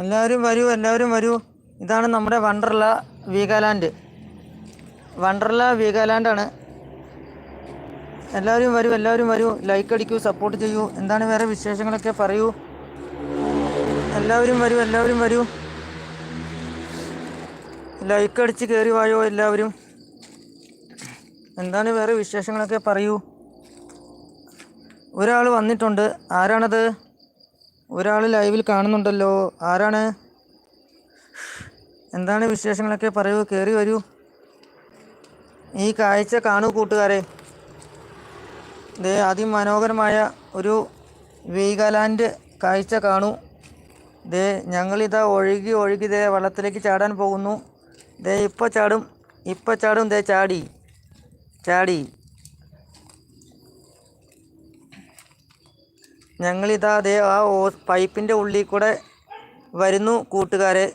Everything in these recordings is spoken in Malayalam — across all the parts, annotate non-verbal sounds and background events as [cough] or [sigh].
എല്ലാവരും വരൂ എല്ലാവരും വരൂ. ഇതാണ് നമ്മുടെ വണ്ടർല വീഗാലാൻഡ്. വണ്ടർല വീഗാലാൻഡാണ്. എല്ലാവരും വരൂ എല്ലാവരും വരൂ. ലൈക്ക് അടിക്കൂ സപ്പോർട്ട് ചെയ്യൂ. എന്താണ് വേറെ വിശേഷങ്ങളൊക്കെ പറയൂ? എല്ലാവരും വരൂ എല്ലാവരും വരൂ. ലൈക്ക് അടിച്ച് കയറി വായോ എല്ലാവരും. എന്താണ് വേറെ വിശേഷങ്ങളൊക്കെ പറയൂ? ഒരാൾ വന്നിട്ടുണ്ട്. ആരാണത്? ഒരാൾ ലൈവിൽ കാണുന്നുണ്ടല്ലോ. ആരാണ്? എന്താണ് വിശേഷങ്ങളൊക്കെ? പറയൂ കയറി വരൂ. ഈ കാഴ്ച കാണൂ കൂട്ടുകാരെ. ദേ അതിമനോഹരമായ ഒരു വീഗാലാൻഡ് കാഴ്ച കാണൂ. ദേ ഞങ്ങളിതാ ഒഴുകി ഒഴുകി ദേ വള്ളത്തിലേക്ക് ചാടാൻ പോകുന്നു. ദേ ഇപ്പോൾ ചാടും ഇപ്പോൾ ചാടും ദേ ചാടി ചാടി. ഞങ്ങളിതാ അതേ ആ പൈപ്പിന്റെ ഉള്ളിൽ കൂടെ വരുന്നു കൂട്ടുകാരെ.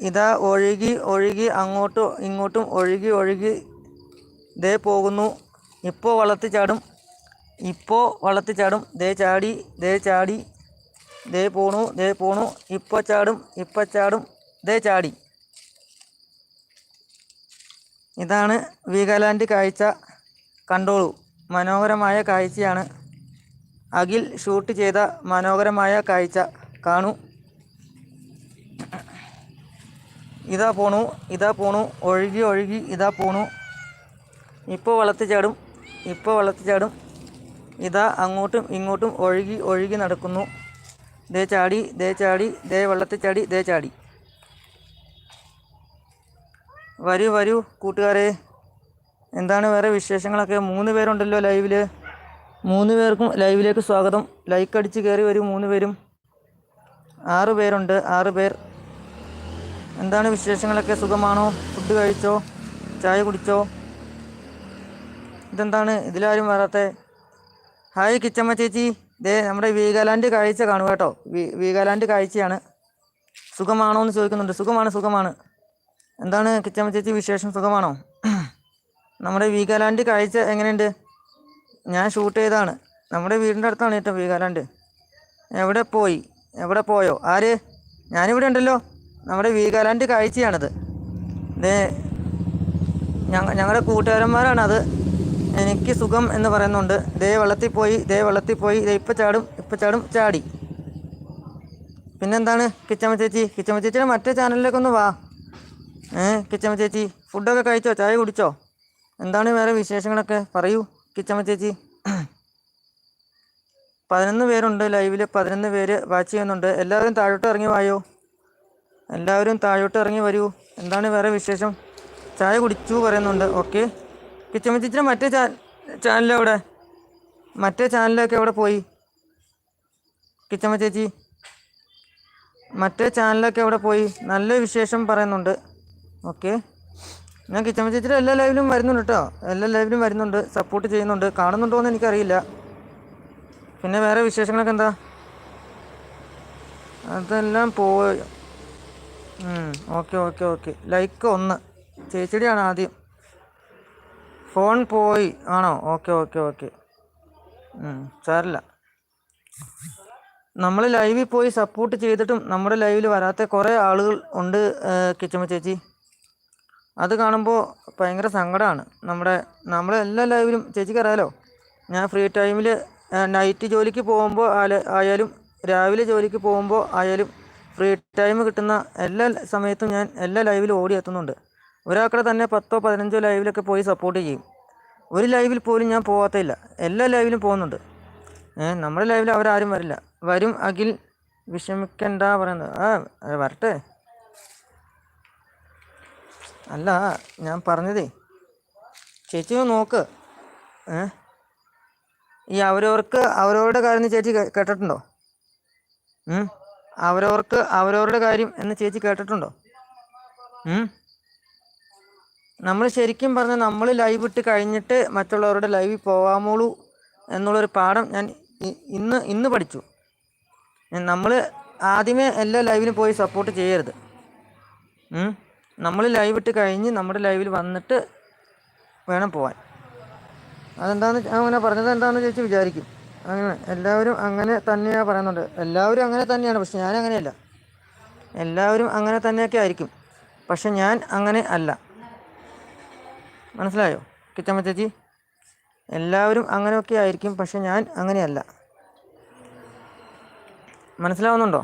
ഇതാ ഒഴുകി ഒഴുകി അങ്ങോട്ടും ഇങ്ങോട്ടും ഒഴുകി ഒഴുകി ദേ പോകുന്നു. ഇപ്പോൾ വളർത്തി ചാടും. ഇപ്പോൾ വളർത്തി ചാടും. ദേ ചാടി ദേ ചാടി. ദേ പോണു ദേ പോണു. ഇപ്പോൾ ചാടും ഇപ്പോൾ ചാടും. ദേ ചാടി. ഇതാണ് വീഗാലാൻഡ് കാഴ്ച. കണ്ടോളൂ. മനോഹരമായ കാഴ്ചയാണ്. അഖിൽ ഷൂട്ട് ചെയ്ത മനോഹരമായ കാഴ്ച. കാണൂ. ഇതാ പോണു ഇതാ പോണു. ഒഴുകി ഒഴുകി ഇതാ പോണു. ഇപ്പോൾ വളർത്തി ചാടും ഇപ്പോൾ വളർത്തി ചാടും. ഇതാ അങ്ങോട്ടും ഇങ്ങോട്ടും ഒഴുകി ഒഴുകി നടക്കുന്നു. ദേ ചാടി ദേ ചാടി ദേ വെള്ളത്തിൽ ചാടി ദേ ചാടി. വരൂ വരൂ കൂട്ടുകാരെ. എന്താണ് വേറെ വിശേഷങ്ങളൊക്കെ? മൂന്ന് പേരുണ്ടല്ലോ ലൈവിൽ മൂന്ന് പേർക്കും ലൈവിലേക്ക് സ്വാഗതം. ലൈക്ക് അടിച്ച് കയറി വരും മൂന്ന് പേരും. ആറ് പേരുണ്ട്. ആറ് പേർ. എന്താണ് വിശേഷങ്ങളൊക്കെ? സുഖമാണോ? ഫുഡ് കഴിച്ചോ? ചായ കുടിച്ചോ? ഇതെന്താണ്? ഇതിലാരും വരാത്തെ. ഹായ് കിച്ചമ്മ ചേച്ചി. ദേ നമ്മുടെ വീഗാലാൻഡ് കാഴ്ച കാണുക കേട്ടോ. വീഗാലാൻഡ് കാഴ്ചയാണ്. സുഖമാണോ എന്ന് ചോദിക്കുന്നുണ്ട്. സുഖമാണ് സുഖമാണ്. എന്താണ് കിച്ചമ്മ ചേച്ചി വിശേഷം? സുഖമാണോ? [clears throat] നമ്മുടെ വീഗാലാൻഡ് കാഴ്ച എങ്ങനെയുണ്ട്? ഞാൻ ഷൂട്ട് ചെയ്താണ് നമ്മുടെ വീടിന്റെ അടുത്താണ് ഏറ്റവും വീഗാലാൻഡ് എവിടെ പോയി? എവിടെ പോയോ? ആര്? ഞാനിവിടെ ഉണ്ടല്ലോ. നമ്മുടെ വീഗാലാൻഡ് കാഴ്ചയാണത്. ഞങ്ങ ഞങ്ങളുടെ കൂട്ടുകാരന്മാരാണത്. എനിക്ക് സുഖം എന്ന് പറയുന്നുണ്ട്. ദേ വെള്ളത്തിൽ പോയി ദേ വെള്ളത്തിൽ പോയി. ദേ ഇപ്പം ചാടും ഇപ്പം ചാടും ചാടി. പിന്നെന്താണ്? കിച്ചമ്മ ചേച്ചി കിച്ചമ്മ ചേച്ചിയുടെ മറ്റേ ചാനലിലേക്കൊന്ന് വാ. ഏ കിച്ചമ്മ ചേച്ചി ഫുഡൊക്കെ കഴിച്ചോ? ചായ കുടിച്ചോ? എന്താണ് വേറെ വിശേഷങ്ങളൊക്കെ? പറയൂ. കിച്ചമ്മ ചേച്ചി പതിനൊന്ന് പേരുണ്ട് ലൈവിൽ പതിനൊന്ന് പേര് വാച്ച് ചെയ്യുന്നുണ്ട്. എല്ലാവരും താഴോട്ട് ഇറങ്ങി വായോ? എല്ലാവരും താഴോട്ട് ഇറങ്ങി വരൂ. എന്താണ് വേറെ വിശേഷം? ചായ കുടിച്ചു പറയുന്നുണ്ട്. ഓക്കെ. കിച്ചമ്മ ചേച്ചി മറ്റേ ചാ ചാനൽ മറ്റേ ചാനലൊക്കെ എവിടെ പോയി? കിച്ചമ്മ ചേച്ചി മറ്റേ ചാനലൊക്കെ എവിടെ പോയി? നല്ല വിശേഷം പറയുന്നുണ്ട്. ഓക്കെ. ഞാൻ കിച്ചമ്മ ചേച്ചിയുടെ എല്ലാ ലൈവിലും വരുന്നുണ്ട് കേട്ടോ എല്ലാ ലൈവിലും വരുന്നുണ്ട്. സപ്പോർട്ട് ചെയ്യുന്നുണ്ട്. കാണുന്നുണ്ടോ എന്ന് എനിക്കറിയില്ല. പിന്നെ വേറെ വിശേഷങ്ങളൊക്കെ എന്താ? അതെല്ലാം പോയി. ഓക്കെ ഓക്കെ ഓക്കെ ലൈക്ക് ഒന്ന്. ചേച്ചിയുടെയാണ് ആദ്യം. ഫോൺ പോയി. ആണോ? ഓക്കെ ഓക്കെ ഓക്കെ സാറില്ല നമ്മൾ ലൈവിൽ പോയി സപ്പോർട്ട് ചെയ്തിട്ടും നമ്മുടെ ലൈവിൽ വരാത്ത കുറേ ആളുകൾ ഉണ്ട് കിച്ചമ്മ ചേച്ചി. അത് കാണുമ്പോൾ ഭയങ്കര സങ്കടമാണ് നമ്മുടെ നമ്മളെ എല്ലാ ലൈവിലും ചേച്ചിക്ക് അറിയാലോ? ഞാൻ ഫ്രീ ടൈമിൽ നൈറ്റ് ജോലിക്ക് പോകുമ്പോൾ ആയാലും രാവിലെ ജോലിക്ക് പോകുമ്പോൾ ആയാലും ഫ്രീ ടൈം കിട്ടുന്ന എല്ലാ സമയത്തും ഞാൻ എല്ലാ ലൈവിലും ഓടി എത്തുന്നുണ്ട്. ഒരാൾക്കുടെ തന്നെ പത്തോ പതിനഞ്ചോ ലൈവിലൊക്കെ പോയി സപ്പോർട്ട് ചെയ്യും. ഒരു ലൈവിൽ പോലും ഞാൻ പോകാത്തില്ല എല്ലാ ലൈവിലും പോകുന്നുണ്ട്. നമ്മുടെ ലൈവിൽ അവരാരും വരില്ല. വരും അഖിൽ വിഷമിക്കണ്ട പറയുന്നത്. ആ വരട്ടെ. അല്ല ഞാൻ പറഞ്ഞതേ. ചേച്ചി നോക്ക്. ഏ? ഈ അവരവർക്ക് അവരവരുടെ കാര്യം ചേച്ചി കേട്ടിട്ടുണ്ടോ? അവരവർക്ക് അവരവരുടെ കാര്യം എന്ന് ചേച്ചി കേട്ടിട്ടുണ്ടോ? നമ്മൾ ശരിക്കും പറഞ്ഞ നമ്മൾ ലൈവ് ഇട്ട് കഴിഞ്ഞിട്ട് മറ്റുള്ളവരുടെ ലൈവിൽ പോകാമോളൂ എന്നുള്ളൊരു പാഠം ഞാൻ ഇന്ന് ഇന്ന് പഠിച്ചു. നമ്മൾ ആദ്യമേ എല്ലാ ലൈവിനും പോയി സപ്പോർട്ട് ചെയ്യരുത്. നമ്മൾ ലൈവ് ഇട്ട് കഴിഞ്ഞ് നമ്മുടെ ലൈവിൽ വന്നിട്ട് വേണം പോവാൻ. അതെന്താന്ന് അങ്ങനെ പറഞ്ഞത് എന്താണെന്ന് ചേച്ചി വിചാരിക്കും. അങ്ങനെ എല്ലാവരും അങ്ങനെ തന്നെയാണ് പറയുന്നുണ്ട്. എല്ലാവരും അങ്ങനെ തന്നെയാണ് പക്ഷെ ഞാൻ അങ്ങനെയല്ല. എല്ലാവരും അങ്ങനെ തന്നെയൊക്കെ ആയിരിക്കും. പക്ഷെ ഞാൻ അങ്ങനെ അല്ല. മനസ്സിലായോ? കിച്ചമ്മ ചേച്ചി? എല്ലാവരും അങ്ങനെയൊക്കെ ആയിരിക്കും പക്ഷെ ഞാൻ അങ്ങനെയല്ല. മനസ്സിലാവുന്നുണ്ടോ?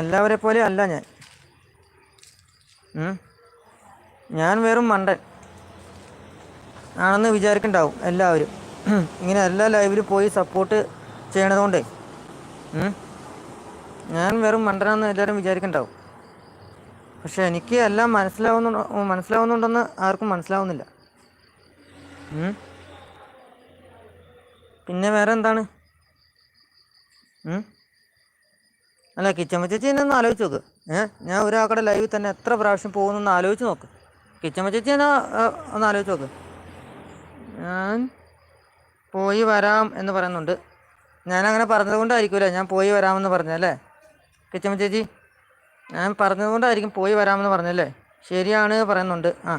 എല്ലാവരെ പോലെ അല്ല ഞാൻ? ഞാൻ വെറും മണ്ടൻ. ആണെന്ന് വിചാരിക്കണ്ടാവും എല്ലാവരും. ഇങ്ങനെ എല്ലാ ലൈവിലും പോയി സപ്പോർട്ട് ചെയ്യണതുകൊണ്ടേ. ഞാൻ വെറും മണ്ടനാണെന്ന് എല്ലാവരും വിചാരിക്കണ്ടാവും. പക്ഷെ എനിക്ക് എല്ലാം മനസ്സിലാവുന്നു മനസ്സിലാവുന്നുണ്ടെന്ന് ആർക്കും മനസ്സിലാവുന്നില്ല. പിന്നെ വേറെ എന്താണ്? അല്ല കിച്ചമ്മ ചേച്ചി എന്നെ ഒന്ന് ആലോചിച്ച് നോക്ക്. ഏഹ് ഞാൻ ഒരാളുടെ ലൈവിൽ തന്നെ എത്ര പ്രാവശ്യം പോകുന്നെന്ന് ആലോചിച്ച് നോക്ക്. കിച്ചമ്മ ചേച്ചി ഞാൻ ഒന്ന് ആലോചിച്ച് നോക്ക്. ഞാൻ പോയി വരാം എന്ന് പറയുന്നുണ്ട്. ഞാനങ്ങനെ പറഞ്ഞത് കൊണ്ടായിരിക്കുമല്ലേ ഞാൻ പോയി വരാമെന്ന് പറഞ്ഞല്ലേ കിച്ചമ്മ ചേച്ചി ഞാൻ പറഞ്ഞത് കൊണ്ടായിരിക്കും പോയി വരാമെന്ന് പറഞ്ഞല്ലേ ശരിയാണ് പറയുന്നുണ്ട്. ആ.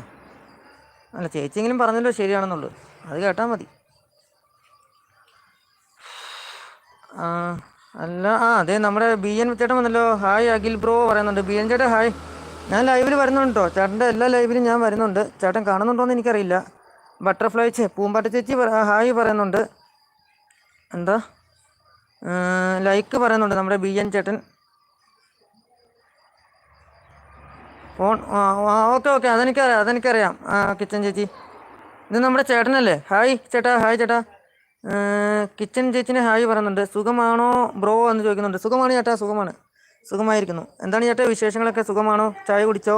അല്ല ചേച്ചിയെങ്കിലും പറഞ്ഞല്ലോ ശരിയാണെന്നുള്ളൂ അത് കേട്ടാൽ മതി. ആ. അല്ല ആ അതെ നമ്മുടെ ബി എൻ ചേട്ടൻ വന്നല്ലോ. ഹായ് അഖിൽ ബ്രോ പറയുന്നുണ്ട്. ബി എൻ ചേട്ടൻ ഹായ്. ഞാൻ ലൈവിൽ വരുന്നുണ്ട് ചേട്ടന്റെ എല്ലാ ലൈവിലും ഞാൻ വരുന്നുണ്ട്. ചേട്ടൻ കാണുന്നുണ്ടോയെന്ന് എനിക്കറിയില്ല. ബട്ടർഫ്ലൈ ചേ പൂമ്പാറ്റ ചേച്ചി ഹായ് പറയുന്നുണ്ട്. എന്താ? ലൈക്ക് പറയുന്നുണ്ട് നമ്മുടെ ബി എൻ ചേട്ടൻ. ഫോൺ ഓക്കെ ഓക്കെ അതെനിക്കറിയാം അതെനിക്കറിയാം. കിച്ചൻ ചേച്ചി. ഇത് നമ്മുടെ ചേട്ടനല്ലേ? ഹായ് ചേട്ടാ ഹായ് ചേട്ടാ. ഏർ, കിച്ചൻ ചേച്ചിനെ ഹായ് പറയുന്നുണ്ട്. സുഖമാണോ ബ്രോ എന്ന് ചോദിക്കുന്നുണ്ട്. സുഖമാണ് ചേട്ടാ സുഖമാണ്. സുഖമായിരിക്കുന്നു. എന്താണ് ചേട്ടാ വിശേഷങ്ങളൊക്കെ? സുഖമാണോ? ചായ കുടിച്ചോ?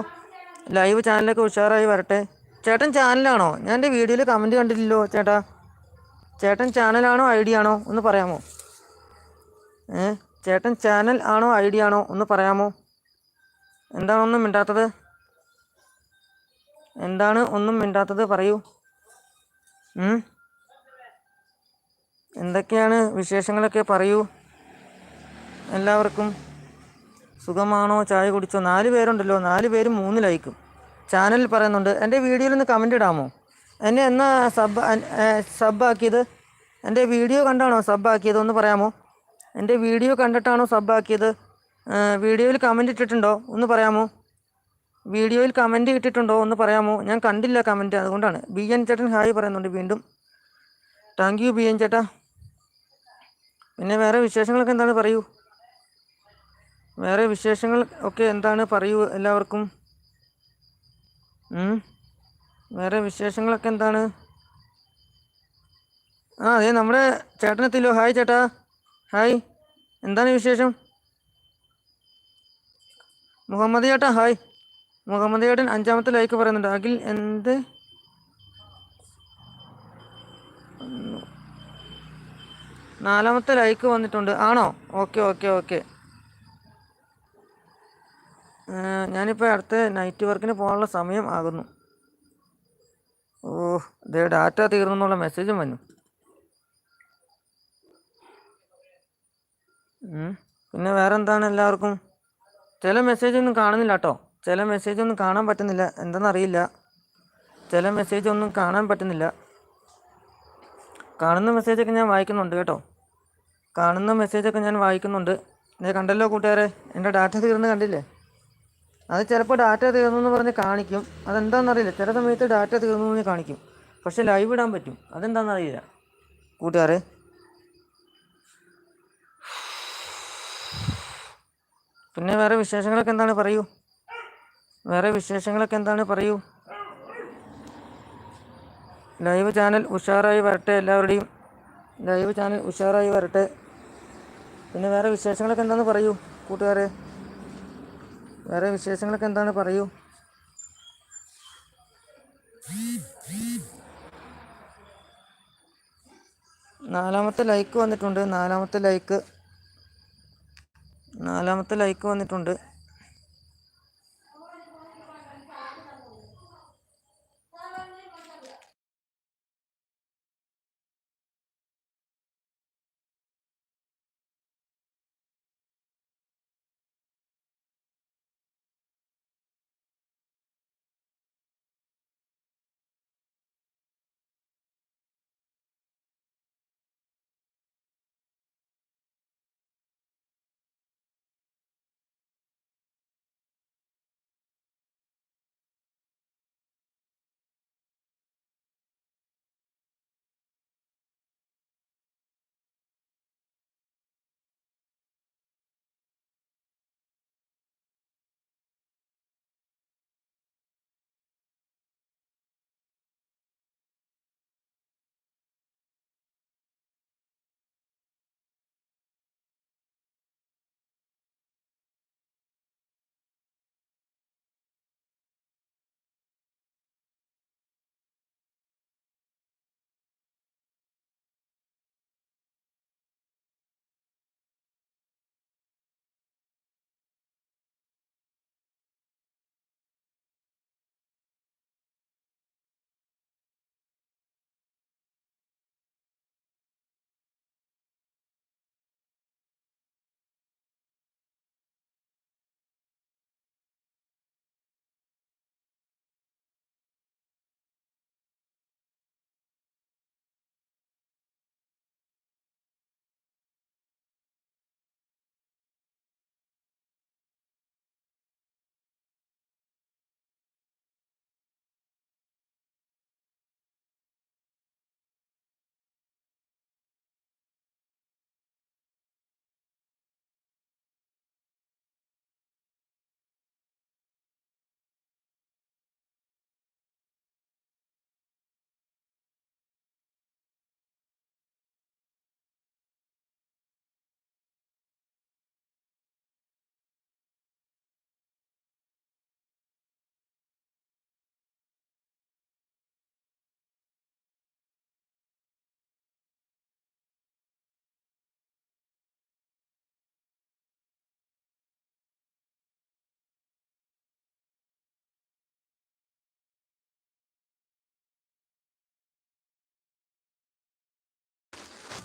ലൈവ് ചാനലൊക്കെ ഉഷാറായി വരട്ടെ. ചേട്ടൻ ചാനലാണോ? ഞാൻ എന്റെ വീഡിയോയിൽ കമന്റ് കണ്ടില്ലല്ലോ ചേട്ടാ. ചേട്ടൻ ചാനലാണോ ഐ ഡി ആണോ ഒന്ന് പറയാമോ? ഏ ചേട്ടൻ ചാനൽ ആണോ ഐ ഡി ആണോ ഒന്ന് പറയാമോ? എന്താണ് ഒന്നും മിണ്ടാത്തത്? എന്താണ് ഒന്നും മിണ്ടാത്തത് പറയൂ? എന്തൊക്കെയാണ് വിശേഷങ്ങളൊക്കെ പറയൂ. എല്ലാവർക്കും സുഖമാണോ? ചായ കുടിച്ചോ? നാല് പേരുണ്ടല്ലോ. നാല് പേരും മൂന്ന് ലൈക്കും. ചാനലിൽ പറയുന്നുണ്ട് എന്റെ വീഡിയോയിൽ ഒന്ന് കമന്റ് ഇടാമോ? എന്നെ എന്നാ സബ് സബ്ബാക്കിയത് എന്റെ വീഡിയോ കണ്ടാണോ സബ്ബാക്കിയത് ഒന്ന് പറയാമോ? എന്റെ വീഡിയോ കണ്ടിട്ടാണോ സബ്ബാക്കിയത് വീഡിയോയിൽ കമന്റ് ഇട്ടിട്ടുണ്ടോ? ഒന്ന് പറയാമോ? വീഡിയോയിൽ കമന്റ് ഇട്ടിട്ടുണ്ടോ? ഒന്ന് പറയാമോ? ഞാൻ കണ്ടില്ല കമന്റ് അതുകൊണ്ടാണ്. ബി എൻ ചേട്ടൻ ഹായ് പറയുന്നുണ്ട് വീണ്ടും. താങ്ക് യു ബി എൻ ചേട്ടാ. പിന്നെ വേറെ വിശേഷങ്ങളൊക്കെ എന്താണ് പറയൂ? വേറെ വിശേഷങ്ങൾ ഒക്കെ എന്താണ് പറയൂ എല്ലാവർക്കും? വേറെ വിശേഷങ്ങളൊക്കെ എന്താണ്? ആ അതെ നമ്മുടെ ചേട്ടനെത്തില്ലോ ഹായ് ചേട്ടാ. ഹായ്. എന്താണ് വിശേഷം? മുഹമ്മദ് ചേട്ടാ ഹായ്. മുഹമ്മദ് ചേട്ടൻ അഞ്ചാമത്തെ ലൈക്ക് പറയുന്നുണ്ട്. അഖിൽ എന്ത് നാലാമത്തെ ലൈക്ക് വന്നിട്ടുണ്ട്. ആണോ? ഓക്കെ ഓക്കെ ഓക്കെ ഞാനിപ്പോൾ അടുത്ത നൈറ്റ് വർക്കിന് പോകാനുള്ള സമയം ആകുന്നു. ഓ ഇതേ ഡാറ്റ തീർന്നു എന്നുള്ള മെസ്സേജും വന്നു. പിന്നെ വേറെ എന്താണ് എല്ലാവർക്കും? ചില മെസ്സേജ് ഒന്നും കാണുന്നില്ല കേട്ടോ. ചില മെസ്സേജ് ഒന്നും കാണാൻ പറ്റുന്നില്ല. എന്താണെന്നറിയില്ല ചില മെസ്സേജ് ഒന്നും കാണാൻ പറ്റുന്നില്ല. കാണുന്ന മെസ്സേജൊക്കെ ഞാൻ വായിക്കുന്നുണ്ട് കേട്ടോ. കാണുന്ന മെസ്സേജൊക്കെ ഞാൻ വായിക്കുന്നുണ്ട്. നീ കണ്ടല്ലോ കൂട്ടുകാരെ? എന്റെ ഡാറ്റ തീർന്ന് കണ്ടില്ലേ? അത് ചിലപ്പോൾ ഡാറ്റ തീർന്നു എന്ന് പറഞ്ഞ് കാണിക്കും. അതെന്താണെന്നറിയില്ല ചില സമയത്ത് ഡാറ്റ തീർന്നു എന്ന് കാണിക്കും. പക്ഷെ ലൈവ് ഇടാൻ പറ്റും. അതെന്താണെന്നറിയില്ല കൂട്ടുകാരെ? പിന്നെ വേറെ വിശേഷങ്ങളൊക്കെ എന്താണ് പറയൂ? വേറെ വിശേഷങ്ങളൊക്കെ എന്താണ് പറയൂ? ലൈവ് ചാനൽ ഉഷാറായി വരട്ടെ എല്ലാവരുടെയും. ലൈവ് ചാനൽ ഉഷാറായി വരട്ടെ. പിന്നെ വേറെ വിശേഷങ്ങളൊക്കെ എന്താണെന്ന് പറയൂ കൂട്ടുകാരെ? വേറെ വിശേഷങ്ങളൊക്കെ എന്താണ് പറയൂ? നാലാമത്തെ ലൈക്ക് വന്നിട്ടുണ്ട് നാലാമത്തെ ലൈക്ക് നാലാമത്തെ ലൈക്ക് വന്നിട്ടുണ്ട്.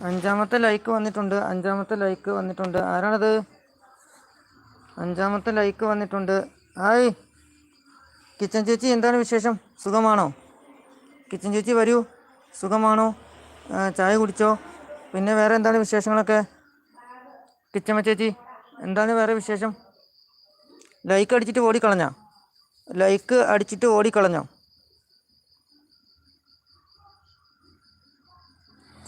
അഞ്ചാമത്തെ ലൈക്ക് വന്നിട്ടുണ്ട് അഞ്ചാമത്തെ ലൈക്ക് വന്നിട്ടുണ്ട്. ആരാണത്? അഞ്ചാമത്തെ ലൈക്ക് വന്നിട്ടുണ്ട്. ഹായ് കിച്ചൻ ചേച്ചി എന്താണ് വിശേഷം? സുഖമാണോ? കിച്ചൻ ചേച്ചി വരൂ. സുഖമാണോ? ചായ കുടിച്ചോ? പിന്നെ വേറെ എന്താണ് വിശേഷങ്ങളൊക്കെ? കിച്ചമ്മ ചേച്ചി എന്താണ് വേറെ വിശേഷം? ലൈക്ക് അടിച്ചിട്ട് ഓടിക്കളഞ്ഞോ? ലൈക്ക് അടിച്ചിട്ട് ഓടിക്കളഞ്ഞോ?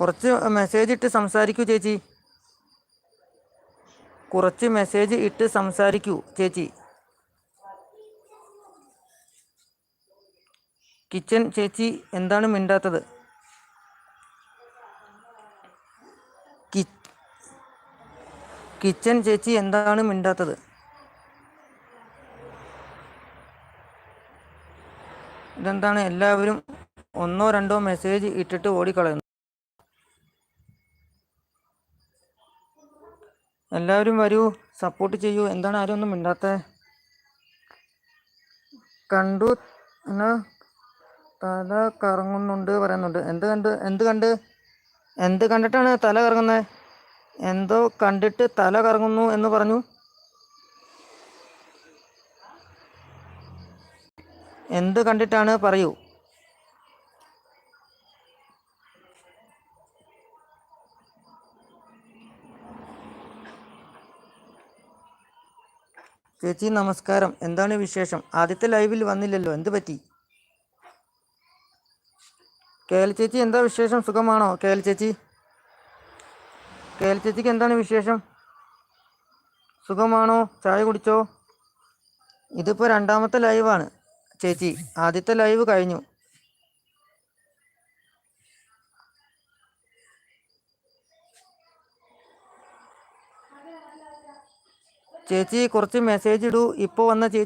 കുറച്ച് മെസ്സേജ് ഇട്ട് സംസാരിക്കൂ ചേച്ചി. കുറച്ച് മെസ്സേജ് ഇട്ട് സംസാരിക്കൂ ചേച്ചി. കിച്ചൻ ചേച്ചി എന്താണ് മിണ്ടാത്തത്? കിച്ചൻ ചേച്ചി എന്താണ് മിണ്ടാത്തത്? ഇതെന്താണ്? എല്ലാവരും ഒന്നോ രണ്ടോ മെസ്സേജ് ഇട്ടിട്ട് ഓടിക്കളയുന്നു. എല്ലാവരും വരൂ. സപ്പോർട്ട് ചെയ്യൂ. എന്താണ് ആരും ഒന്നും മിണ്ടാത്ത? കണ്ടു. എന്നാ? തല കറങ്ങുന്നുണ്ട് പറയുന്നുണ്ട്. എന്ത് കണ്ട്? എന്ത് കണ്ട്? എന്ത് കണ്ടിട്ടാണ് തല കറങ്ങുന്നത് എന്തോ കണ്ടിട്ട് തല കറങ്ങുന്നു എന്ന് പറഞ്ഞു. എന്ത് കണ്ടിട്ടാണ് പറയൂ. ചേച്ചി നമസ്കാരം. എന്താണ് വിശേഷം? ആദ്യത്തെ ലൈവിൽ വന്നില്ലല്ലോ. എന്ത് പറ്റി? കേൽ ചേച്ചി എന്താ വിശേഷം? സുഖമാണോ? കേൽ ചേച്ചി? കേൽ ചേച്ചിക്ക് എന്താണ് വിശേഷം? സുഖമാണോ? ചായ കുടിച്ചോ? ഇതിപ്പോൾ രണ്ടാമത്തെ ലൈവാണ്. ചേച്ചി ആദ്യത്തെ ലൈവ് കഴിഞ്ഞു. ചേച്ചി കുറച്ച് മെസ്സേജ് ഇടൂ. ഇപ്പോൾ വന്ന ചേച്ചി